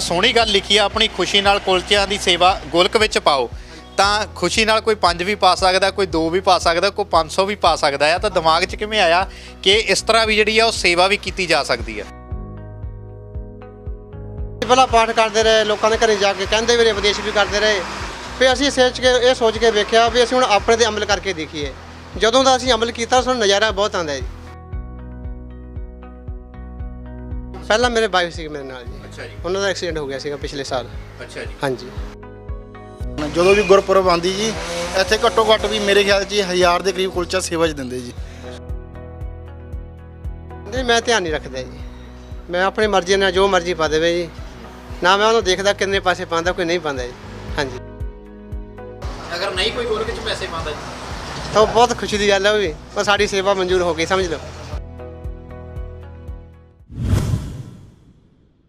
ਸੋਹਣੀ ਗੱਲ ਲਿਖੀ ਆ, ਆਪਣੀ ਖੁਸ਼ੀ ਨਾਲ ਕੁਲਚਿਆਂ ਦੀ ਸੇਵਾ ਗੋਲਕ ਵਿੱਚ ਪਾਓ। ਤਾਂ ਖੁਸ਼ੀ ਨਾਲ ਕੋਈ 5 ਵੀ ਪਾ ਸਕਦਾ, ਕੋਈ 2 ਵੀ ਪਾ ਸਕਦਾ, ਕੋਈ 500 ਵੀ ਪਾ ਸਕਦਾ ਆ। ਤਾਂ ਦਿਮਾਗ 'ਚ ਕਿਵੇਂ ਆਇਆ ਕਿ ਇਸ ਤਰ੍ਹਾਂ ਵੀ ਜਿਹੜੀ ਆ, ਉਹ ਸੇਵਾ ਵੀ ਕੀਤੀ ਜਾ ਸਕਦੀ ਆ? ਪਹਿਲਾਂ ਪਾਠ ਕਰਦੇ ਰਹੇ, ਲੋਕਾਂ ਦੇ ਘਰੇ ਜਾ ਕੇ, ਕਹਿੰਦੇ ਵੀ ਰਹੇ, ਉਪਦੇਸ਼ ਵੀ ਕਰਦੇ ਰਹੇ। ਫਿਰ ਅਸੀਂ ਸੋਚ ਕੇ, ਇਹ ਸੋਚ ਕੇ ਵੇਖਿਆ ਵੀ ਅਸੀਂ ਹੁਣ ਆਪਣੇ ਤੇ ਅਮਲ ਕਰਕੇ ਦੇਖੀਏ। ਜਦੋਂ ਦਾ ਅਸੀਂ ਅਮਲ ਕੀਤਾ, ਸਾਨੂੰ ਨਜ਼ਾਰਾ ਬਹੁਤ ਆਉਂਦਾ ਜੀ। ਪਹਿਲਾਂ ਮੇਰੇ ਵਾਈਫ ਸੀ ਮੇਰੇ ਨਾਲ ਜੀ। ਅੱਛਾ ਜੀ। ਉਹਨਾਂ ਦਾ ਐਕਸੀਡੈਂਟ ਹੋ ਗਿਆ ਸੀਗਾ ਪਿਛਲੇ ਸਾਲ। ਅੱਛਾ ਜੀ। ਹਾਂਜੀ। ਜਦੋਂ ਵੀ ਗੁਰਪੁਰਬ ਆਉਂਦੀ ਜੀ ਇੱਥੇ ਘੱਟੋ ਘੱਟ ਵੀ ਮੇਰੇ ਖਿਆਲ 'ਚ ਜੀ ਹਜ਼ਾਰ ਦੇ ਕਰੀਬ ਕੁਲਚਾ ਸੇਵਾ 'ਚ ਦਿੰਦੇ ਜੀ। ਨਹੀਂ ਮੈਂ ਧਿਆਨ ਨਹੀਂ ਰੱਖਦਾ ਜੀ। ਮੈਂ ਆਪਣੀ ਮਰਜ਼ੀ ਨਾਲ ਜੋ ਮਰਜ਼ੀ ਪਾ ਦੇਵੇ ਜੀ। ਨਾ ਮੈਂ ਉਹਨੂੰ ਦੇਖਦਾ ਕਿੰਨੇ ਪੈਸੇ ਪਾਉਂਦਾ ਕੋਈ ਨਹੀਂ ਪਾਉਂਦਾ ਜੀ। ਹਾਂਜੀ। ਅਗਰ ਨਹੀਂ ਕੋਈ ਗੋਲਕ 'ਚ ਪੈਸੇ ਪਾਉਂਦਾ ਜੀ? ਤਾਂ ਬਹੁਤ ਖੁਸ਼ੀ ਦੀ ਗੱਲ ਹੈ ਉਹ ਵੀ। ਪਰ ਸਾਡੀ ਸੇਵਾ ਮਨਜ਼ੂਰ ਹੋ ਗਈ ਸਮਝ ਲਓ।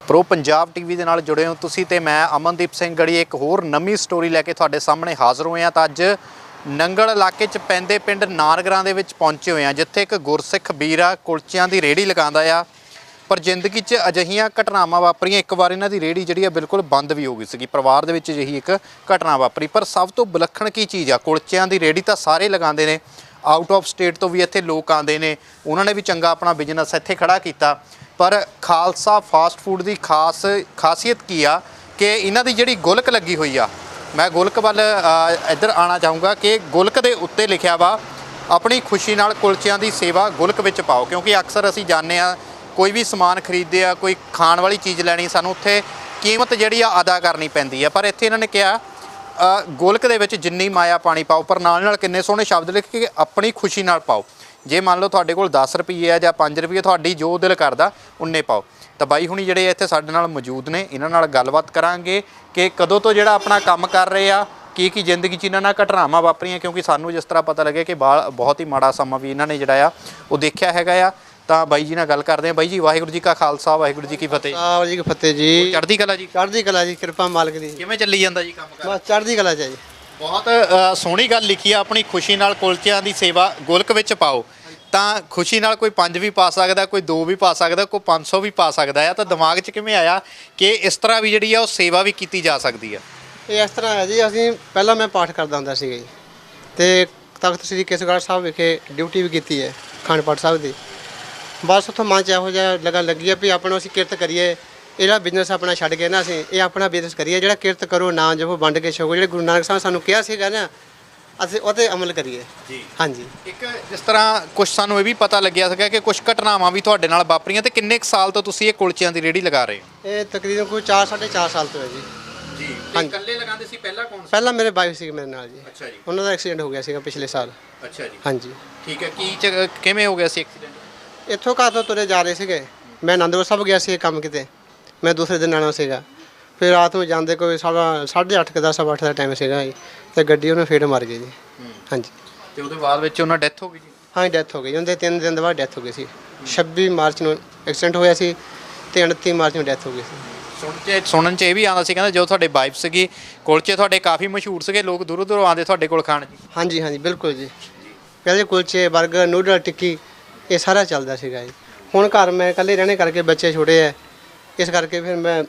ਪ੍ਰੋ ਪੰਜਾਬ ਟੀਵੀ ਦੇ ਨਾਲ ਜੁੜੇ ਹੋ ਤੁਸੀਂ ਤੇ ਮੈਂ ਅਮਨਦੀਪ ਸਿੰਘ ਗੜੀ, ਇੱਕ ਹੋਰ ਨਵੀਂ ਸਟੋਰੀ ਲੈ ਕੇ ਤੁਹਾਡੇ ਸਾਹਮਣੇ ਹਾਜ਼ਰ ਹੋਏ ਹਾਂ ਤਾਂ ਅੱਜ ਨੰਗਲ ਇਲਾਕੇ 'ਚ ਪੈਂਦੇ ਪਿੰਡ ਨਾਨਗਰਾਂ ਦੇ ਵਿੱਚ ਪਹੁੰਚੇ ਹੋਏ ਹਾਂ, ਜਿੱਥੇ ਇੱਕ ਗੁਰਸਿੱਖ ਵੀਰ ਆ, ਕੁਲਚਿਆਂ ਦੀ ਰੇੜੀ ਲਗਾਉਂਦਾ ਆ। ਪਰ ਜ਼ਿੰਦਗੀ 'ਚ ਅਜਿਹੀਆਂ ਘਟਨਾਵਾਂ ਵਾਪਰੀਆਂ, ਇੱਕ ਵਾਰ ਇਹਨਾਂ ਦੀ ਰੇੜੀ ਜਿਹੜੀ ਆ ਬਿਲਕੁਲ ਬੰਦ ਵੀ ਹੋ ਗਈ ਸੀਗੀ, ਪਰਿਵਾਰ ਦੇ ਵਿੱਚ ਅਜਿਹੀ ਇੱਕ ਘਟਨਾ ਵਾਪਰੀ। ਪਰ ਸਭ ਤੋਂ ਵਿਲੱਖਣ ਕੀ ਚੀਜ਼ ਆ, ਕੁਲਚਿਆਂ ਦੀ ਰੇੜੀ ਤਾਂ ਸਾਰੇ ਲਗਾਉਂਦੇ ਨੇ ਆਊਟ ਆਫ ਸਟੇਟ ਤੋਂ ਵੀ ਇੱਥੇ ਲੋਕ ਆਉਂਦੇ ਨੇ। ਉਹਨਾਂ ਨੇ ਵੀ ਚੰਗਾ ਆਪਣਾ ਬਿਜ਼ਨਸ ਇੱਥੇ ਖੜਾ ਕੀਤਾ। ਪਰ ਖਾਲਸਾ ਫਾਸਟ ਫੂਡ ਦੀ ਖਾਸ, ਖਾਸੀਅਤ ਕੀ ਆ ਕਿ ਇਹਨਾਂ ਦੀ ਜਿਹੜੀ ਗੋਲਕ ਲੱਗੀ ਹੋਈ ਆ, ਮੈਂ ਗੋਲਕ ਵੱਲ ਇੱਧਰ ਆਣਾ ਚਾਹੂੰਗਾ ਕਿ ਗੁਲਕ ਦੇ ਉੱਤੇ ਲਿਖਿਆ ਵਾ, ਆਪਣੀ ਖੁਸ਼ੀ ਨਾਲ ਕੁਲਚਿਆਂ ਦੀ ਸੇਵਾ ਗੁਲਕ ਵਿੱਚ ਪਾਓ। ਕਿਉਂਕਿ ਅਕਸਰ ਅਸੀਂ ਜਾਣਦੇ ਆ ਕੋਈ ਵੀ ਸਮਾਨ ਖਰੀਦਦੇ ਆ, ਕੋਈ ਖਾਣ ਵਾਲੀ ਚੀਜ਼ ਲੈਣੀ, ਸਾਨੂੰ ਉੱਥੇ ਕੀਮਤ ਜਿਹੜੀ ਆ ਅਦਾ ਕਰਨੀ ਪੈਂਦੀ ਆ। ਪਰ ਇੱਥੇ ਇਹਨਾਂ ਨੇ ਕਿਹਾ ਗੋਲਕ ਦੇ ਵਿੱਚ ਜਿੰਨੀ ਮਾਇਆ ਪਾਣੀ ਪਾਓ, ਪਰ ਨਾਲ ਨਾਲ ਕਿੰਨੇ ਸੋਹਣੇ ਸ਼ਬਦ ਲਿਖ ਕੇ ਆਪਣੀ ਖੁਸ਼ੀ ਨਾਲ ਪਾਓ। ਜੇ ਮੰਨ ਲਓ ਤੁਹਾਡੇ ਕੋਲ 10 ਰੁਪਏ ਆ ਜਾਂ 5 ਰੁਪਏ ਤੁਹਾਡੀ ਜੋ ਦਿਲ ਕਰਦਾ, ਉਨੇ ਪਾਓ। ਤਾਂ ਬਾਈ ਹੁਣੀ ਜਿਹੜੇ ਇੱਥੇ ਸਾਡੇ ਨਾਲ ਮੌਜੂਦ ਨੇ, ਇਹਨਾਂ ਨਾਲ ਗੱਲਬਾਤ ਕਰਾਂਗੇ ਕਿ ਕਦੋਂ ਤੋਂ ਜਿਹੜਾ ਆਪਣਾ ਕੰਮ ਕਰ ਰਹੇ ਆ, ਕੀ ਕੀ ਜ਼ਿੰਦਗੀ 'ਚ ਇਹਨਾਂ ਨਾਲ ਘਟਨਾਵਾਂ ਵਾਪਰੀਆਂ, ਕਿਉਂਕਿ ਸਾਨੂੰ ਜਿਸ ਤਰ੍ਹਾਂ ਪਤਾ ਲੱਗਿਆ ਕਿ ਬਾ- ਬਹੁਤ ਹੀ ਮਾੜਾ ਸਮਾਂ ਵੀ ਇਹਨਾਂ ਨੇ ਜਿਹੜਾ ਆ, ਉਹ ਦੇਖਿਆ ਹੈਗਾ ਆ। ਤਾਂ ਬਾਈ ਜੀ ਨਾਲ ਗੱਲ ਕਰਦੇ ਆ ਬਾਈ ਜੀ ਵਾਹਿਗੁਰੂ ਜੀ ਕਾ ਖਾਲਸਾ ਵਾਹਿਗੁਰੂ ਜੀ ਕੀ ਫਤਿਹ। ਆਹ ਜੀ ਕੀ ਫਤਿਹ ਜੀ। ਚੜ੍ਹਦੀ ਕਲਾ ਜੀ? ਚੜ੍ਹਦੀ ਕਲਾ ਜੀ ਕਿਰਪਾ ਮਾਲਕ ਦੀ। ਕਿਵੇਂ ਚੱਲੀ ਜਾਂਦਾ ਜੀ ਕੰਮ ਕਰ? ਬਸ ਚੜ੍ਹਦੀ ਕਲਾ ਚ ਹੈ ਜੀ। ਬਹੁਤ ਅ, ਸੋਹਣੀ ਗੱਲ ਲਿਖੀ ਆ ਆਪਣੀ। ਖੁਸ਼ੀ ਨਾਲ ਕੁਲਚਿਆਂ ਦੀ ਸੇਵਾ ਗੋਲਕ ਵਿੱਚ ਪਾਓ। ਤਾਂ ਖੁਸ਼ੀ ਨਾਲ ਕੋਈ 5 ਵੀ ਪਾ ਸਕਦਾ ਕੋਈ 2 ਵੀ ਪਾ ਸਕਦਾ ਕੋਈ 500 ਵੀ ਪਾ ਸਕਦਾ ਆ। ਤਾਂ ਦਿਮਾਗ 'ਚ ਕਿਵੇਂ ਆਇਆ ਕਿ ਇਸ ਤਰ੍ਹਾਂ ਵੀ ਜਿਹੜੀ ਆ ਉਹ ਸੇਵਾ ਵੀ ਕੀਤੀ ਜਾ ਸਕਦੀ ਆ? ਇਹ ਇਸ ਤਰ੍ਹਾਂ ਹੈ ਜੀ ਅਸੀਂ ਪਹਿਲਾਂ ਮੈਂ ਪਾਠ ਕਰਦਾ ਹੁੰਦਾ ਸੀਗਾ ਜੀ। ਤੇ ਤਖਤ ਸ੍ਰੀ ਕੇਸਗੜ੍ਹ ਸਾਹਿਬ ਵਿਖੇ ਡਿਊਟੀ ਵੀ ਕੀਤੀ ਹੈ ਅਖੰਡ ਪਾਠ ਸਾਹਿਬ ਦੀ। ਬਸ ਉੱਥੋਂ ਮਨ ਚ ਇਹੋ ਜਿਹਾ ਲਗਾ ਲੱਗੀ ਹੈ ਵੀ ਆਪਣਾ ਅਸੀਂ ਕਿਰਤ ਕਰੀਏ ਇਹਦਾ ਬਿਜ਼ਨਸ ਆਪਣਾ ਛੱਡ ਕੇ ਨਾ ਅਸੀਂ ਇਹ ਆਪਣਾ ਬਿਜ਼ਨਸ ਕਰੀਏ ਜਿਹੜਾ ਕਿਰਤ ਕਰੋ ਨਾ ਜਪੋ ਵੰਡ ਕੇ ਛਕੋ ਜਿਹੜੇ ਗੁਰੂ ਨਾਨਕ ਸਾਹਿਬ ਸਾਨੂੰ ਕਿਹਾ ਸੀਗਾ ਨਾ ਅਸੀਂ ਉਹਤੇ ਅਮਲ ਕਰੀਏ। ਜੀ। ਹਾਂਜੀ। ਇੱਕ ਜਿਸ ਤਰ੍ਹਾਂ ਕੁਝ ਸਾਨੂੰ ਇਹ ਵੀ ਪਤਾ ਲੱਗਿਆ ਸੀਗਾ ਕਿ ਕੁਝ ਘਟਨਾਵਾਂ ਵੀ ਤੁਹਾਡੇ ਨਾਲ ਵਾਪਰੀਆਂ ਤੇ ਕਿੰਨੇ ਕੁ ਸਾਲ ਤੋਂ ਤੁਸੀਂ ਇਹ ਕੁਲਚਿਆਂ ਦੀ ਰੇੜੀ ਲਗਾ ਰਹੇ ਹੋ? ਇਹ ਤਕਰੀਬਨ ਕੋਈ 4 4.5 ਸਾਲ ਤੋਂ ਹੈ ਜੀ। ਜੀ। ਹਾਂਜੀ। ਇਕੱਲੇ ਲਗਾਉਂਦੇ ਸੀ ਪਹਿਲਾਂ ਕੌਣ ਪਹਿਲਾਂ ਮੇਰੇ ਵਾਈਫ ਸੀ ਮੇਰੇ ਨਾਲ ਜੀ। ਅੱਛਾ ਜੀ। ਉਹਨਾਂ ਦਾ ਐਕਸੀਡੈਂਟ ਹੋ ਗਿਆ ਸੀਗਾ ਪਿਛਲੇ ਸਾਲ। ਅੱਛਾ ਜੀ। ਹਾਂਜੀ। ਠੀਕ ਹੈ ਕੀ ਚ- ਕਿਵੇਂ ਹੋ ਗਿਆ ਸੀ ਐਕਸੀਡੈਂਟ ਇੱਥੋਂ ਘਰ ਤੋਂ ਤੁਰੇ ਜਾ ਰਹੇ ਸੀਗੇ। ਮੈਂ ਆਨੰਦਪੁਰ ਸਾਹਿਬ ਗਿਆ ਸੀ ਇਹ ਕੰਮ ਕਿਤੇ। ਮੈਂ ਦੂਸਰੇ ਦਿਨ ਆਣਾ ਸੀਗਾ। ਫਿਰ ਰਾਤ ਨੂੰ ਜਾਂਦੇ ਕੋਈ ਅੱਠ ਕੁ ਦਸ ਸਵਾ ਅੱਠ ਦਾ ਟਾਈਮ ਸੀਗਾ ਜੀ। ਤੇ ਗੱਡੀ ਉਹਨੇ ਫੇਟ ਮਾਰ ਗਈ ਜੀ। ਹਾਂਜੀ। ਤੇ ਉਹਦੇ ਬਾਅਦ ਵਿੱਚ ਉਹਨਾਂ ਡੈਥ ਹੋ ਗਈ ਜੀ? ਹਾਂ ਡੈਥ ਹੋ ਗਈ ਉਹਦੇ ਤਿੰਨ ਦਿਨ ਦੇ ਬਾਅਦ ਡੈਥ ਹੋ ਗਈ ਸੀ। 26 ਮਾਰਚ ਨੂੰ ਐਕਸੀਡੈਂਟ ਹੋਇਆ ਸੀ ਤੇ 29 ਮਾਰਚ ਨੂੰ ਡੈਥ ਹੋ ਗਈ ਸੀ। ਸੁਣ ਚ ਸੁਣਨ ਚ ਇਹ ਵੀ ਆਉਂਦਾ ਸੀ ਕਹਿੰਦਾ ਜੋ ਤੁਹਾਡੇ ਵਾਈਫ ਸੀਗੀ ਕੁਲਚੇ ਤੁਹਾਡੇ ਕਾਫੀ ਮਸ਼ਹੂਰ ਸੀਗੇ ਲੋਕ ਦੂਰੋਂ ਦੂਰੋਂ ਆਉਂਦੇ ਤੁਹਾਡੇ ਕੋਲ ਖਾਣ ਜੀ। ਹਾਂਜੀ ਹਾਂਜੀ ਬਿਲਕੁਲ ਜੀ। ਪਹਿਲੇ ਕੁਲਚੇ 버ਗਰ ਨੂਡਲ ਟਿੱਕੀ ਇਹ ਸਾਰਾ ਚੱਲਦਾ ਸੀਗਾ ਜੀ। ਹੁਣ ਘਰ ਮੈਂ ਇਕੱਲੇ ਰਹਿਣੇ ਕਰਕੇ ਬੱਚੇ ਛੋਟੇ ਐ। ਇਸ ਕਰਕੇ ਫਿਰ ਮੈਂ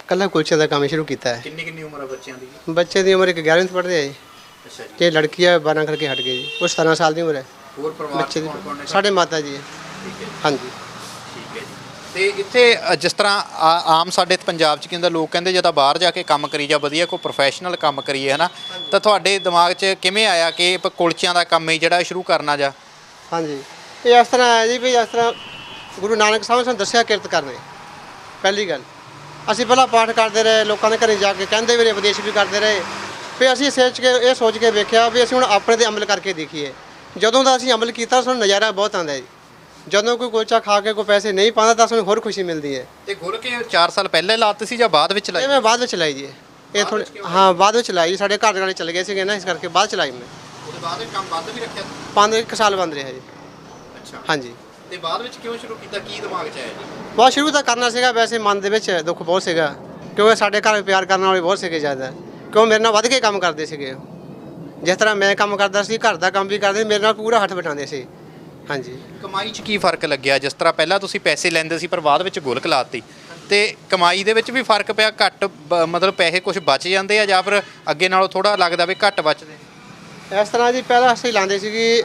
ਇਕੱਲਾ ਕੁਲਚੇ ਦਾ ਕੰਮ ਸ਼ੁਰੂ ਕੀਤਾ ਹੈ। ਕਿੰਨੀ ਕਿੰਨੀ ਉਮਰ ਹੈ ਬੱਚਿਆਂ ਦੀ? ਬੱਚੇ ਦੀ ਉਮਰ ਇੱਕ 11ਵੀਂ ਚ ਪੜ੍ਹਦੇ ਆ ਜੀ। ਅੱਛਾ ਜੀ। ਤੇ ਲੜਕੀ ਆ 12 ਕਰਕੇ ਹਟ ਗਈ ਜੀ। ਉਹ 17 ਸਾਲ ਦੀ ਉਮਰ ਹੈ। ਹੋਰ ਪਰਿਵਾਰ ਬੱਚੇ ਚ ਦੀ ਕੌਣ ਕੌਣ ਨੇ? ਸਾਡੇ ਮਾਤਾ ਜੀ ਹੈ। ਠੀਕ ਹੈ ਹਾਂਜੀ। ਠੀਕ ਹੈ ਜੀ। ਤੇ ਇੱਥੇ ਅ, ਜਿਸ ਤਰ੍ਹਾਂ ਆ- ਆਮ ਸਾਡੇ ਪੰਜਾਬ ਚ ਕਹਿੰਦਾ ਲੋਕ ਕਹਿੰਦੇ ਜੇ ਤਾਂ ਬਾਹਰ ਜਾ ਕੇ ਕੰਮ ਕਰੀ ਜਾ ਵਧੀਆ ਕੋਈ ਪ੍ਰੋਫੈਸ਼ਨਲ ਕੰਮ ਕਰੀਏ ਹਨਾ? ਤਾਂ ਤੁਹਾਡੇ ਦਿਮਾਗ 'ਚ ਕਿਵੇਂ ਆਇਆ ਕਿ ਆਪਾਂ ਕੁਲਚਿਆਂ ਦਾ ਕੰਮ ਹੀ ਜਿਹੜਾ ਸ਼ੁਰੂ ਕਰਨਾ ਜਾ? ਹਾਂਜੀ। ਇਹ ਇਸ ਤਰ੍ਹਾਂ ਹੈ ਜੀ ਵੀ ਇਸ ਤਰ੍ਹਾਂ ਗੁਰੂ ਨਾਨਕ ਸਾਹਿਬ ਨੇ ਸਾਨੂੰ ਦੱਸਿਆ ਕਿਰਤ ਕਰਨੇ। ਪਹਿਲੀ ਗੱਲ। ਅਸੀਂ ਪਹਿਲਾਂ ਪਾਠ ਕਰਦੇ ਰਹੇ ਲੋਕਾਂ ਦੇ ਘਰੇ ਜਾ ਕੇ ਕਹਿੰਦੇ ਵੀ ਰਹੇ ਉਪਦੇਸ਼ ਵੀ ਕਰਦੇ ਰਹੇ। ਫਿਰ ਅਸੀਂ ਸੋਚ ਕੇ ਇਹ ਸੋਚ ਕੇ ਵੇਖਿਆ ਵੀ ਅਸੀਂ ਹੁਣ ਆਪਣੇ ਤੇ ਅਮਲ ਕਰਕੇ ਦੇਖੀਏ। ਜਦੋਂ ਦਾ ਅਸੀਂ ਅਮਲ ਕੀਤਾ ਸਾਨੂੰ ਨਜ਼ਾਰਾ ਬਹੁਤ ਆਉਂਦਾ ਜੀ। ਜਦੋਂ ਕੋਈ ਕੁਲਚਾ ਖਾ ਕੇ ਕੋਈ ਪੈਸੇ ਨਹੀਂ ਪਾਉਂਦਾ ਤਾਂ ਸਾਨੂੰ ਹੋਰ ਖੁਸ਼ੀ ਮਿਲਦੀ ਹੈ। ਤੇ ਗੁਰ ਕੇ 4 ਸਾਲ ਪਹਿਲੇ ਲਾਤੇ ਸੀ ਜਾਂ ਬਾਅਦ ਵਿੱਚ ਇਹ ਲਾਏ ਮੈਂ ਬਾਅਦ ਵਿੱਚ ਲਾਈ ਜੀ। ਇਹ ਥੋੜੀ ਹਾਂ ਬਾਅਦ ਵਿੱਚ ਲਾਈ ਸਾਡੇ ਘਰ ਦੇ ਵਾਲੇ ਚਲੇ ਗਏ ਸੀਗੇ ਨਾ ਇਸ ਕਰਕੇ ਬਾਅਦ ਚ ਲਾਈ ਮੈਂ। ਉਹਦੇ ਬਾਅਦ ਕੰਮ ਬੰਦ ਵੀ ਰੱਖਿਆ? ਪੰਜ ਇੱਕ ਸਾਲ ਬੰਦ ਰਿਹਾ ਜੀ। ਅੱਛਾ। ਹਾਂਜੀ। ਤੇ ਬਾਅਦ ਵਿੱਚ ਕਿਉਂ ਸ਼ੁਰੂ ਕੀਤਾ? ਕੀ ਦਿਮਾਗ 'ਚ ਆਇਆ ਜੀ? ਬਹੁਤ ਸ਼ੁਰੂ ਤਾਂ ਕਰਨਾ ਸੀਗਾ ਵੈਸੇ ਮਨ ਦੇ ਵਿੱਚ ਦੁੱਖ ਬਹੁਤ ਸੀਗਾ। ਕਿਉਂਕਿ ਸਾਡੇ ਘਰ ਪਿਆਰ ਕਰਨ ਵਾਲੇ ਬਹੁਤ ਸੀਗੇ ਜ਼ਿਆਦਾ। ਕਿਉਂ ਮੇਰੇ ਨਾਲ ਵੱਧ ਕੇ ਕੰਮ ਕਰਦੇ ਸੀਗੇ ਉਹ। ਜਿਸ ਤਰ੍ਹਾਂ ਮੈਂ ਕੰਮ ਕਰਦਾ ਸੀ ਘਰ ਦਾ ਕੰਮ ਵੀ ਕਰਦੇ ਮੇਰੇ ਨਾਲ ਪੂਰਾ ਹੱਥ ਵਟਾਉਂਦੇ ਸੀ। ਹਾਂਜੀ। ਕਮਾਈ 'ਚ ਕੀ ਫ਼ਰਕ ਲੱਗਿਆ? ਜਿਸ ਤਰ੍ਹਾਂ ਪਹਿਲਾਂ ਤੁਸੀਂ ਪੈਸੇ ਲੈਂਦੇ ਸੀ ਪਰ ਬਾਅਦ ਵਿੱਚ ਗੁਲਕ ਲਾਤੀ ਤੇ ਕਮਾਈ ਦੇ ਵਿੱਚ ਵੀ ਫ਼ਰਕ ਪਿਆ? ਘੱਟ ਬ- ਮਤਲਬ ਪੈਸੇ ਕੁਝ ਬਚ ਜਾਂਦੇ ਆ ਜਾਂ ਫਿਰ ਅੱਗੇ ਨਾਲੋਂ ਥੋੜਾ ਲੱਗਦਾ ਵੀ ਘੱਟ ਬਚਦੇ? ਇਸ ਤਰ੍ਹਾਂ ਜੀ ਪਹਿਲਾਂ ਅਸੀਂ ਲਾਉਂਦੇ ਸੀਗੇ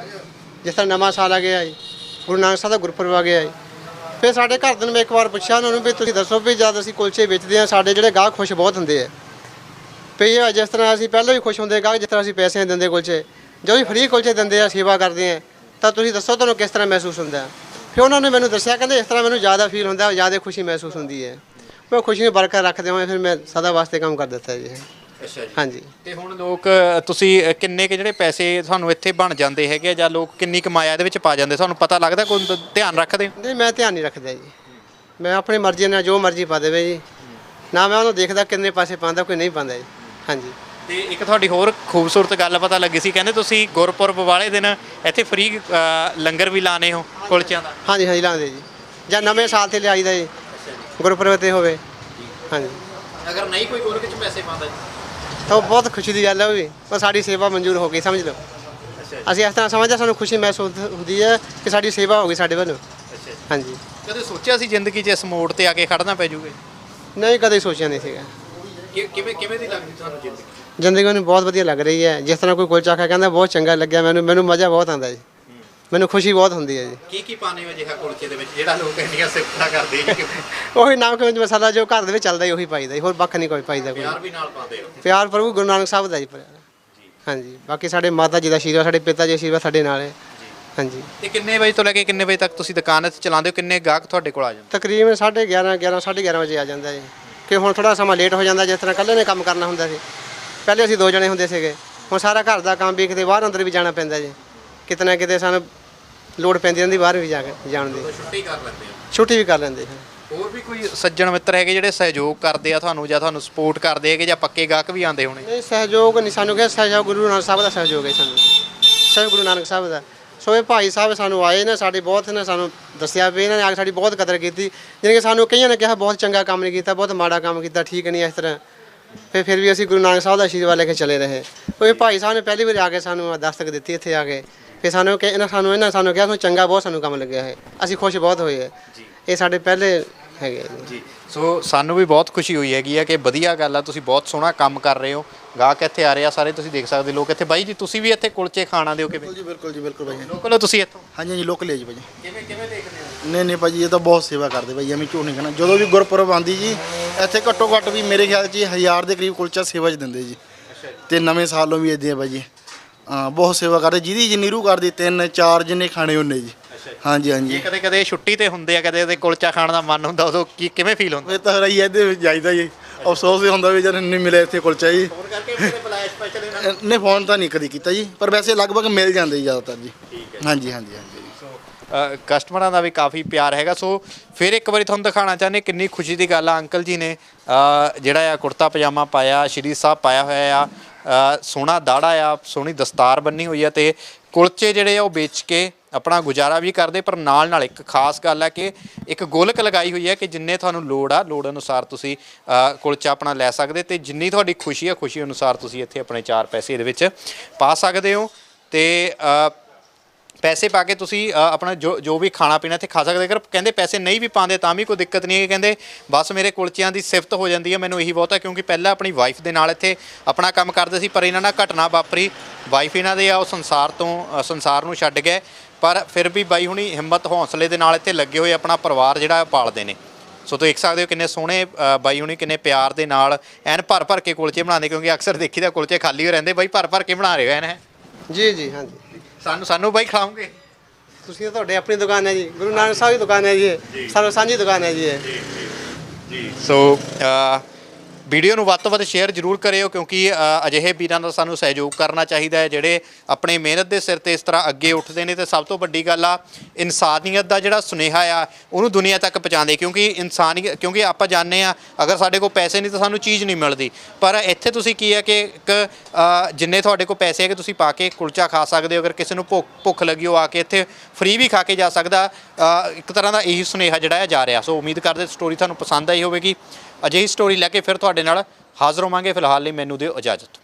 ਜਿਸ ਤਰ੍ਹਾਂ ਨਵਾਂ ਸਾਲ ਆ ਗਿਆ ਜੀ। ਗੁਰੂ ਨਾਨਕ ਸਾਹਿਬ ਦਾ ਗੁਰਪੁਰਬ ਆ ਗਿਆ ਜੀ। ਫਿਰ ਸਾਡੇ ਘਰ ਦੇ ਨੂੰ ਮੈਂ ਇੱਕ ਵਾਰ ਪੁੱਛਿਆ ਉਹਨਾਂ ਨੂੰ ਵੀ ਤੁਸੀਂ ਦੱਸੋ ਵੀ ਜਦ ਅਸੀਂ ਕੁਲਚੇ ਵੇਚਦੇ ਆ ਸਾਡੇ ਜਿਹੜੇ ਗਾਹਕ ਖੁਸ਼ ਬਹੁਤ ਹੁੰਦੇ ਆ। ਵੀ ਇਹ ਜਿਸ ਤਰ੍ਹਾਂ ਅਸੀਂ ਪਹਿਲਾਂ ਵੀ ਖੁਸ਼ ਹੁੰਦੇ ਗਾਹਕ ਜਿਸ ਤਰ੍ਹਾਂ ਅਸੀਂ ਪੈਸੇ ਦਿੰਦੇ ਕੁਲਚੇ ਜੋ ਵੀ ਫ੍ਰੀ ਕੁਲਚੇ ਦਿੰਦੇ ਆ, ਸੇਵਾ ਕਰਦੇ ਆ, ਤਾਂ ਤੁਸੀਂ ਦੱਸੋ ਤੁਹਾਨੂੰ ਕਿਸ ਤਰ੍ਹਾਂ ਮਹਿਸੂਸ ਹੁੰਦਾ ਫਿਰ ਉਹਨਾਂ ਨੇ ਮੈਨੂੰ ਦੱਸਿਆ, ਕਹਿੰਦੇ ਇਸ ਤਰ੍ਹਾਂ ਮੈਨੂੰ ਜ਼ਿਆਦਾ ਫੀਲ ਹੁੰਦਾ, ਜ਼ਿਆਦਾ ਖੁਸ਼ੀ ਮਹਿਸੂਸ ਹੁੰਦੀ ਹੈ। ਮੈਂ ਖੁਸ਼ੀ ਨੂੰ ਬਰਕਰਾਰ ਰੱਖਦੇ ਹੋਏ ਫਿਰ ਮੈਂ ਸਦਾ ਵਾਸਤੇ ਕੰਮ ਕਰ ਦਿੱਤਾ ਜੀ। ਅੱਛਾ ਜੀ। ਹਾਂਜੀ। ਤੇ ਹੁਣ ਲੋਕ ਤੁਸੀਂ ਕਿੰਨੇ ਕੇ ਜਿਹੜੇ ਪੈਸੇ ਤੁਹਾਨੂੰ ਇੱਥੇ ਬਣ ਜਾਂਦੇ ਹੈਗੇ ਆ ਜਾਂ ਲੋਕ ਕਿੰਨੀ ਕਮਾਇਆ ਇਹਦੇ ਵਿੱਚ ਪਾ ਜਾਂਦੇ? ਤੁਹਾਨੂੰ ਪਤਾ ਲੱਗਦਾ ਕੋਈ ਧ- ਧਿਆਨ ਰੱਖਦੇ? ਹੋ ਨਹੀਂ ਮੈਂ ਧਿਆਨ ਨਹੀਂ ਰੱਖਦਾ ਜੀ। ਮੈਂ ਆਪਣੀ ਮਰਜ਼ੀ ਨਾਲ ਜੋ ਮਰਜ਼ੀ ਪਾ ਦੇਵੇ ਜੀ। ਨਾ ਮੈਂ ਉਹਨੂੰ ਦੇਖਦਾ ਕਿੰਨੇ ਪੈਸੇ ਪਾਉਂਦਾ ਕੋਈ ਨਹੀਂ ਪਾਉਂਦਾ ਜੀ। ਹਾਂਜੀ। ਤੇ ਇੱਕ ਤੁਹਾਡੀ ਹੋਰ ਖੂਬਸੂਰਤ ਗੱਲ ਪਤਾ ਲੱਗੀ ਸੀ ਕਹਿੰਦੇ ਤੁਸੀਂ ਗੁਰਪੁਰਬ ਵਾਲੇ ਦਿਨ ਇੱਥੇ ਫ੍ਰੀ ਲੰਗਰ ਵੀ ਲਾਣੇ ਹੋ ਕੁਲਚਿਆਂ ਦਾ? ਹਾਂਜੀ ਹਾਂਜੀ ਲਾਉਂਦੇ ਜੀ। ਜਾਂ ਨਵੇਂ ਸਾਲ ਤੇ ਲਿਆਈਦਾ ਜੀ। ਗੁਰਪੁਰਬ ਤੇ ਹੋਵੇ। ਹਾਂਜੀ। ਅਗਰ ਨਹੀਂ ਕੋਈ ਗੁਰ ਵਿੱਚ ਪੈਸੇ ਪਾਉਂਦਾ ਤਾਂ ਬਹੁਤ ਖੁਸ਼ੀ ਦੀ ਗੱਲ ਹੈ ਉਹ ਵੀ ਪਰ ਸਾਡੀ ਸੇਵਾ ਮਨਜ਼ੂਰ ਹੋ ਗਈ ਸਮਝ ਲਓ। ਅਸੀਂ ਇਸ ਤਰ੍ਹਾਂ ਸਮਝਦੇ ਸਾਨੂੰ ਖੁਸ਼ੀ ਮਹਿਸੂਸ ਹੁੰਦੀ ਹੈ ਕਿ ਸਾਡੀ ਸੇਵਾ ਹੋ ਗਈ ਸਾਡੇ ਵੱਲੋਂ। ਹਾਂਜੀ। ਕਦੇ ਸੋਚਿਆ ਸੀ ਜ਼ਿੰਦਗੀ 'ਚ ਇਸ ਮੋੜ ਤੇ ਆ ਕੇ ਖੜਨਾ ਪੈ ਜੂਗੇ? ਨਹੀਂ ਕਦੇ ਸੋਚਿਆ ਨਹੀਂ ਸੀਗਾ। ਕਿਵੇਂ ਕਿਵੇਂ ਦੀ ਲੱਗਦੀ ਤੁਹਾਨੂੰ ਜ਼ਿੰਦਗੀ? ਜ਼ਿੰਦਗੀ ਮੈਨੂੰ ਬਹੁਤ ਵਧੀਆ ਲੱਗ ਰਹੀ ਹੈ। ਜਿਸ ਤਰ੍ਹਾਂ ਕੋਈ ਕੁਲਚਾ ਖਾ ਕਹਿੰਦਾ ਬਹੁਤ ਚੰਗਾ ਲੱਗਿਆ ਮੈਨੂੰ ਮੈਨੂੰ ਮਜ਼ਾ ਬਹੁਤ ਆਉਂਦਾ ਜੀ। ਮੈਨੂੰ ਖੁਸ਼ੀ ਬਹੁਤ ਹੁੰਦੀ ਹੈ ਜੀ। ਕੀ ਕੀ ਪਾਣੇ ਹੋ ਜਿਹਾ ਕੁਲਚੇ ਦੇ ਵਿੱਚ? ਜਿਹੜਾ ਲੋਕ ਇੰਨੀਆਂ ਸਿਫਤਾਂ ਕਰਦੇ ਜੀ ਕਿ ਉਹੀ ਨਾਮ ਕਿਵੇਂ ਮਸਾਲਾ ਜੋ ਘਰ ਦੇ ਵਿੱਚ ਚੱਲਦਾ ਹੀ ਉਹੀ ਪਾਈਦਾ ਜੀ, ਹੋਰ ਵੱਖ ਨਹੀਂ ਕੋਈ ਪਾਈਦਾ ਕੋਈ। ਪਿਆਰ ਵੀ ਨਾਲ ਪਾਉਂਦੇ ਹੋ? ਪਿਆਰ ਪ੍ਰਭੂ ਗੁਰੂ ਨਾਨਕ ਸਾਹਿਬ ਦਾ ਜੀ ਪਿਆਰ ਹਾਂਜੀ ਬਾਕੀ ਸਾਡੇ ਮਾਤਾ ਜੀ ਦਾ ਆਸ਼ੀਰਵਾਦ ਸਾਡੇ ਪਿਤਾ ਜੀ ਦਾ ਆਸ਼ੀਰਵਾਦ ਸਾਡੇ ਨਾਲ ਹੈ। ਹਾਂਜੀ। ਤੇ ਕਿੰਨੇ ਵਜੇ ਤੋਂ ਲੈ ਕੇ ਕਿੰਨੇ ਵਜੇ ਤੱਕ ਤੁਸੀਂ ਦੁਕਾਨ ਇੱਥੇ ਚਲਾਉਂਦੇ ਹੋ? ਕਿੰਨੇ ਗਾਹਕ ਤੁਹਾਡੇ ਕੋਲ ਆ ਜਾਂਦੇ? ਤਕਰੀਬਨ 11:30 11 11:30 ਵਜੇ ਆ ਜਾਂਦਾ ਜੀ। ਕਿ ਹੁਣ ਥੋੜਾ ਸਮਾਂ ਲੇਟ ਹੋ ਜਾਂਦਾ ਜਿਸ ਤਰ੍ਹਾਂ ਇਕੱਲੇ ਨੇ ਕੰਮ ਕਰਨਾ ਹੁੰਦਾ ਸੀ। ਪਹਿਲੇ ਅਸੀਂ ਦੋ ਜਣੇ ਹੁੰਦੇ ਸੀਗੇ। ਹੁਣ ਸਾਰਾ ਘਰ ਦਾ ਕੰਮ ਵੀ ਕਿਤੇ ਬਾਹਰ ਅੰਦਰ ਵੀ ਜਾਣਾ ਪੈਂਦਾ ਜੀ। ਕਿਤੇ ਨਾ ਕਿਤੇ ਸਾਨੂੰ ਲੋੜ ਪੈਂਦੀ ਰਹਿੰਦੀ ਬਾਹਰ ਵੀ ਜਾ ਕੇ ਜਾਣ ਦੀ। ਛੁੱਟੀ ਕਰ ਲੈਂਦੇ ਛੁੱਟੀ ਵੀ ਕਰ ਲੈਂਦੇ ਹਾਂ ਹੋਰ ਵੀ ਕੋਈ ਸੱਜਣ ਮਿੱਤਰ ਹੈਗੇ ਜਿਹੜੇ ਸਹਿਯੋਗ ਕਰਦੇ ਆ ਤੁਹਾਨੂੰ ਜਾਂ ਤੁਹਾਨੂੰ ਸਪੋਰਟ ਕਰਦੇ ਹੈਗੇ ਜਾਂ ਪੱਕੇ ਗਾਹਕ ਵੀ ਆਉਂਦੇ ਹੋਣੇ? ਨਹੀਂ ਸਹਿਯੋਗ ਨਹੀਂ ਸਾਨੂੰ ਕਿਹਾ। ਸਹਿਯੋਗ ਗੁਰੂ ਨਾਨਕ ਸਾਹਿਬ ਦਾ ਸਹਿਯੋਗ ਹੈ ਸਾਨੂੰ। ਸਹਿਯੋਗ ਗੁਰੂ ਨਾਨਕ ਸਾਹਿਬ ਦਾ। ਸੋ ਇਹ ਭਾਈ ਸਾਹਿਬ ਸਾਨੂੰ ਆਏ ਨੇ ਸਾਡੇ ਬਹੁਤ ਨੇ ਸਾਨੂੰ ਦੱਸਿਆ ਵੀ ਇਹਨਾਂ ਨੇ ਆ ਕੇ ਸਾਡੀ ਬਹੁਤ ਕਦਰ ਕੀਤੀ। ਜਿਵੇਂ ਕਿ ਸਾਨੂੰ ਕਈਆਂ ਨੇ ਕਿਹਾ ਬਹੁਤ ਚੰਗਾ ਕੰਮ ਨਹੀਂ ਕੀਤਾ ਬਹੁਤ ਮਾੜਾ ਕੰਮ ਕੀਤਾ ਠੀਕ ਨਹੀਂ ਇਸ ਤਰ੍ਹਾਂ। ਫਿਰ ਫਿਰ ਵੀ ਅਸੀਂ ਗੁਰੂ ਨਾਨਕ ਸਾਹਿਬ ਦਾ ਆਸ਼ੀਰਵਾਦ ਲੈ ਕੇ ਚਲੇ ਰਹੇ। ਉਹ ਭਾਈ ਸਾਹਿਬ ਨੇ ਪਹਿਲੀ ਵਾਰ ਆ ਕੇ ਸਾਨੂੰ ਦਸਤਕ ਦਿੱਤੀ ਇੱਥੇ ਆ ਕੇ। ਫਿਰ ਸਾਨੂੰ ਕਿ ਇਹਨਾਂ ਸਾਨੂੰ ਇਹਨਾਂ ਸਾਨੂੰ ਕਿਹਾ ਤੁਹਾਨੂੰ ਚੰਗਾ ਬਹੁਤ ਸਾਨੂੰ ਕੰਮ ਲੱਗਿਆ ਹੈ। ਅਸੀਂ ਖੁਸ਼ ਬਹੁਤ ਹੋਏ ਹੈ। ਇਹ ਸਾਡੇ ਪਹਿਲੇ ਹੈਗੇ ਜੀ ਜੀ। ਸੋ ਸਾਨੂੰ ਵੀ ਬਹੁਤ ਖੁਸ਼ੀ ਹੋਈ ਹੈਗੀ ਆ ਕਿ ਵਧੀਆ ਗੱਲ ਆ ਤੁਸੀਂ ਬਹੁਤ ਸੋਹਣਾ ਕੰਮ ਕਰ ਰਹੇ ਹੋ। ਗਾਹਕ ਇੱਥੇ ਆ ਰਹੇ ਆ ਸਾਰੇ ਤੁਸੀਂ ਦੇਖ ਸਕਦੇ ਲੋਕ ਇੱਥੇ। ਬਾਈ ਜੀ ਤੁਸੀਂ ਵੀ ਇੱਥੇ ਕੁਲਚੇ ਖਾਣਾ ਦਿਓ ਕਿਵੇਂ? ਜੀ ਬਿਲਕੁਲ ਜੀ ਬਿਲਕੁਲ ਭਾਈ। ਲੋਕਲ ਹੋ ਤੁਸੀਂ ਇੱਥੋਂ? ਹਾਂਜੀ ਹਾਂਜੀ ਲੋਕਲ ਹੈ ਜੀ ਭਾਈ। ਕਿਵੇਂ ਕਿਵੇਂ ਦੇਖਦੇ ਹੋ? ਨਹੀਂ ਨਹੀਂ ਭਾਜੀ ਇਹ ਤਾਂ ਬਹੁਤ ਸੇਵਾ ਕਰਦੇ ਭਾਈ ਐਵੇਂ ਝੂਠ ਨਹੀਂ ਕਹਿਣਾ। ਜਦੋਂ ਵੀ ਗੁਰਪੁਰਬ ਆਂਦੀ ਜੀ ਇੱਥੇ ਘੱਟੋ ਘੱਟ ਵੀ ਮੇਰੇ ਖਿਆਲ 'ਚ ਹਜ਼ਾਰ ਦੇ ਕਰੀਬ ਕੁਲਚਾ ਸੇਵਾ 'ਚ ਦਿੰਦੇ ਜੀ। ਤੇ ਨਵੇਂ ਸਾਲੋਂ ਵੀ ਇਦਾਂ ਭਾਜੀ ਹਾਂ ਬਹੁਤ ਸੇਵਾ ਕਰਦੇ ਜਿਹਦੀ ਜਿੰਨੀ ਰੂ ਕਰਦੀ ਤਿੰਨ ਚਾਰ ਜਿੰਨੇ ਖਾਣੇ ਉਹਨੇ ਜੀ। ਹਾਂਜੀ ਹਾਂਜੀ। ਜੇ ਕਦੇ ਕਦੇ ਛੁੱਟੀ ਤੇ ਹੁੰਦੇ ਆ ਕਦੇ ਕਦੇ ਕੁਲਚਾ ਖਾਣ ਦਾ ਮਨ ਹੁੰਦਾ ਉਦੋਂ ਕੀ ਕਿਵੇਂ ਫੀਲ ਹੁੰਦਾ? ਇਹ ਤਾਂ ਰਹੀ ਇਹਦੇ ਵਿੱਚ ਜਾਈਦਾ ਜੀ। ਅਫਸੋਸ ਇਹ ਹੁੰਦਾ ਵੀ ਜਦ ਨਹੀਂ ਮਿਲੇ ਇੱਥੇ ਕੁਲਚਾ ਜੀ। ਫੋਨ ਕਰਕੇ ਮੇਰੇ ਬੁਲਾਇਆ ਸਪੈਸ਼ਲ ਇਹਨਾਂ ਅ, ਨਹੀਂ ਫੋਨ ਤਾਂ ਨਹੀਂ ਕਦੀ ਕੀਤਾ ਜੀ। ਪਰ ਵੈਸੇ ਲਗਭਗ ਮਿਲ ਜਾਂਦੇ ਜੀ ਜ਼ਿਆਦਾਤਰ ਜੀ। ਹਾਂਜੀ ਹਾਂਜੀ ਹਾਂਜੀ। ਅ, ਕਸਟਮਰਾਂ ਦਾ ਵੀ ਕਾਫੀ ਪਿਆਰ ਹੈਗਾ। ਸੋ ਫਿਰ ਇੱਕ ਵਾਰੀ ਤੁਹਾਨੂੰ ਦਿਖਾਉਣਾ ਚਾਹੁੰਦੇ ਕਿੰਨੀ ਖੁਸ਼ੀ ਦੀ ਗੱਲ ਆ। ਅੰਕਲ ਜੀ ਨੇ ਅ, ਜਿਹੜਾ ਆ ਕੁੜਤਾ ਪਜਾਮਾ ਪਾਇਆ ਸ਼੍ਰੀ ਸਾਹਿਬ ਪਾਇਆ ਹੋਇਆ ਆ। ਸੋਹਣਾ ਦਾੜਾ ਆ, ਸੋਹਣੀ ਦਸਤਾਰ ਬੰਨੀ ਹੋਈ ਆ ਤੇ ਕੁਲਚੇ ਜਿਹੜੇ ਆ ਉਹ ਵੇਚ ਕੇ ਆਪਣਾ ਗੁਜ਼ਾਰਾ ਵੀ ਕਰਦੇ, ਪਰ ਨਾਲ ਨਾਲ ਇੱਕ ਖਾਸ ਗੱਲ ਹੈ ਕਿ ਇੱਕ ਗੋਲਕ ਲਗਾਈ ਹੋਈ ਹੈ ਕਿ ਜਿੰਨੇ ਤੁਹਾਨੂੰ ਲੋੜ ਆ, ਲੋੜ ਅਨੁਸਾਰ ਤੁਸੀਂ ਕੁਲਚਾ ਆਪਣਾ ਲੈ ਸਕਦੇ ਤੇ ਜਿੰਨੀ ਤੁਹਾਡੀ ਖੁਸ਼ੀ ਆ, ਖੁਸ਼ੀ ਅਨੁਸਾਰ ਤੁਸੀਂ ਇੱਥੇ ਆਪਣੇ ਚਾਰ ਪੈਸੇ ਇਹਦੇ ਵਿੱਚ ਪਾ ਸਕਦੇ ਹੋ ਤੇ ਪੈਸੇ ਪਾ ਕੇ ਤੁਸੀਂ ਅ, ਆਪਣਾ ਜੋ ਜੋ ਵੀ ਖਾਣਾ ਪੀਣਾ ਇੱਥੇ ਖਾ ਸਕਦੇ ਅਗਰ ਕਹਿੰਦੇ ਪੈਸੇ ਨਹੀਂ ਵੀ ਪਾਉਂਦੇ ਤਾਂ ਵੀ ਕੋਈ ਦਿੱਕਤ ਨਹੀਂ ਹੈ ਕਹਿੰਦੇ ਬਸ ਮੇਰੇ ਕੁਲਚਿਆਂ ਦੀ ਸਿਫਤ ਹੋ ਜਾਂਦੀ ਹੈ ਮੈਨੂੰ ਇਹੀ ਬਹੁਤ ਹੈ ਕਿਉਂਕਿ ਪਹਿਲਾਂ ਆਪਣੀ ਵਾਈਫ ਦੇ ਨਾਲ ਇੱਥੇ ਆਪਣਾ ਕੰਮ ਕਰਦੇ ਸੀ ਪਰ ਇਹਨਾਂ ਨਾਲ ਘਟਨਾ ਵਾਪਰੀ। ਵਾਈਫ ਇਹਨਾਂ ਦੇ ਆ ਉਹ ਸੰਸਾਰ ਤੋਂ ਅ, ਸੰਸਾਰ ਨੂੰ ਛੱਡ ਗਏ। ਪਰ ਫਿਰ ਵੀ ਬਾਈ ਹੁਣੀ ਹਿੰਮਤ ਹੌਸਲੇ ਦੇ ਨਾਲ ਇੱਥੇ ਲੱਗੇ ਹੋਏ ਆਪਣਾ ਪਰਿਵਾਰ ਜਿਹੜਾ ਹੈ ਪਾਲਦੇ ਨੇ। ਸੋ ਤੁਸੀਂ ਦੇਖ ਸਕਦੇ ਹੋ ਕਿੰਨੇ ਸੋਹਣੇ ਅ, ਬਾਈ ਹੁਣੀ ਕਿੰਨੇ ਪਿਆਰ ਦੇ ਨਾਲ ਐਨ ਭਰ ਭਰ ਕੇ ਕੁਲਚੇ ਬਣਾਉਂਦੇ ਕਿਉਂਕਿ ਅਕਸਰ ਦੇਖੀਦਾ ਕੁਲਚੇ ਖਾਲੀ ਹੋ ਰਹਿੰਦੇ। ਬਾਈ ਭਰ ਭਰ ਕੇ ਬਣਾ ਰਹੇ ਹੋ ਐਨ ਹੈ? ਜੀ ਜੀ ਹਾਂਜੀ। ਸਾਨੂੰ ਸਾਨੂੰ ਬਾਈ ਖਿਲਾਉਂਗੇ ਤੁਸੀਂ ਤਾਂ ਤੁਹਾਡੇ ਆਪਣੀ ਦੁਕਾਨ ਹੈ ਜੀ। ਗੁਰੂ ਨਾਨਕ ਸਾਹਿਬ ਦੀ ਦੁਕਾਨ ਹੈ ਜੀ ਇਹ। ਸਾਨੂੰ ਸਾਂਝੀ ਦੁਕਾਨ ਹੈ ਜੀ ਇਹ। ਸੋ ਅ, ਵੀਡੀਓ ਨੂੰ ਵੱਧ ਤੋਂ ਵੱਧ ਸ਼ੇਅਰ ਜ਼ਰੂਰ ਕਰਿਓ ਕਿਉਂਕਿ ਅ, ਅਜਿਹੇ ਵੀਰਾਂ ਦਾ ਸਾਨੂੰ ਸਹਿਯੋਗ ਕਰਨਾ ਚਾਹੀਦਾ ਹੈ ਜਿਹੜੇ ਆਪਣੀ ਮਿਹਨਤ ਦੇ ਸਿਰ ਤੇ ਇਸ ਤਰ੍ਹਾਂ ਅੱਗੇ ਉੱਠਦੇ ਨੇ ਤੇ ਸਭ ਤੋਂ ਵੱਡੀ ਗੱਲ ਆ ਇਨਸਾਨੀਅਤ ਦਾ ਜਿਹੜਾ ਸੁਨੇਹਾ ਆ ਉਹਨੂੰ ਦੁਨੀਆ ਤੱਕ ਪਹੁੰਚਾਉਂਦੇ ਕਿਉਂਕਿ ਇਨਸਾਨੀਅਤ ਕਿਉਂਕਿ ਆਪਾਂ ਜਾਣਦੇ ਆ ਅਗਰ ਸਾਡੇ ਕੋਲ ਪੈਸੇ ਨਹੀਂ ਤਾਂ ਸਾਨੂੰ ਚੀਜ਼ ਨਹੀਂ ਮਿਲਦੀ। ਪਰ ਇੱਥੇ ਤੁਸੀਂ ਕੀ ਹੈ ਕਿ ਇੱਕ ਅ, ਜਿੰਨੇ ਤੁਹਾਡੇ ਕੋਲ ਪੈਸੇ ਹੈਗੇ ਤੁਸੀਂ ਪਾ ਕੇ ਕੁਲਚਾ ਖਾ ਸਕਦੇ ਹੋ ਅਗਰ ਕਿਸੇ ਨੂੰ ਭੁੱਖ ਭੁੱਖ ਲੱਗੀ ਹੋ ਆ ਕੇ ਇੱਥੇ ਫ੍ਰੀ ਵੀ ਖਾ ਕੇ ਜਾ ਸਕਦਾ ਅ, ਇੱਕ ਤਰ੍ਹਾਂ ਦਾ ਇਹੀ ਸੁਨੇਹਾ ਜਿਹੜਾ ਹੈ ਜਾ ਰਿਹਾ। ਸੋ ਉਮੀਦ ਕਰਦੇ ਸਟੋਰੀ ਤੁਹਾਨੂੰ ਪਸੰਦ ਆਈ ਹੋਵੇਗੀ। ਅਜਿਹੀ ਸਟੋਰੀ ਲੈ ਕੇ ਫਿਰ ਤੁਹਾਡੇ ਨਾਲ ਹਾਜ਼ਰ ਹੋਵਾਂਗੇ। ਫਿਲਹਾਲ ਲਈ ਮੈਨੂੰ ਦਿਓ ਇਜਾਜ਼ਤ।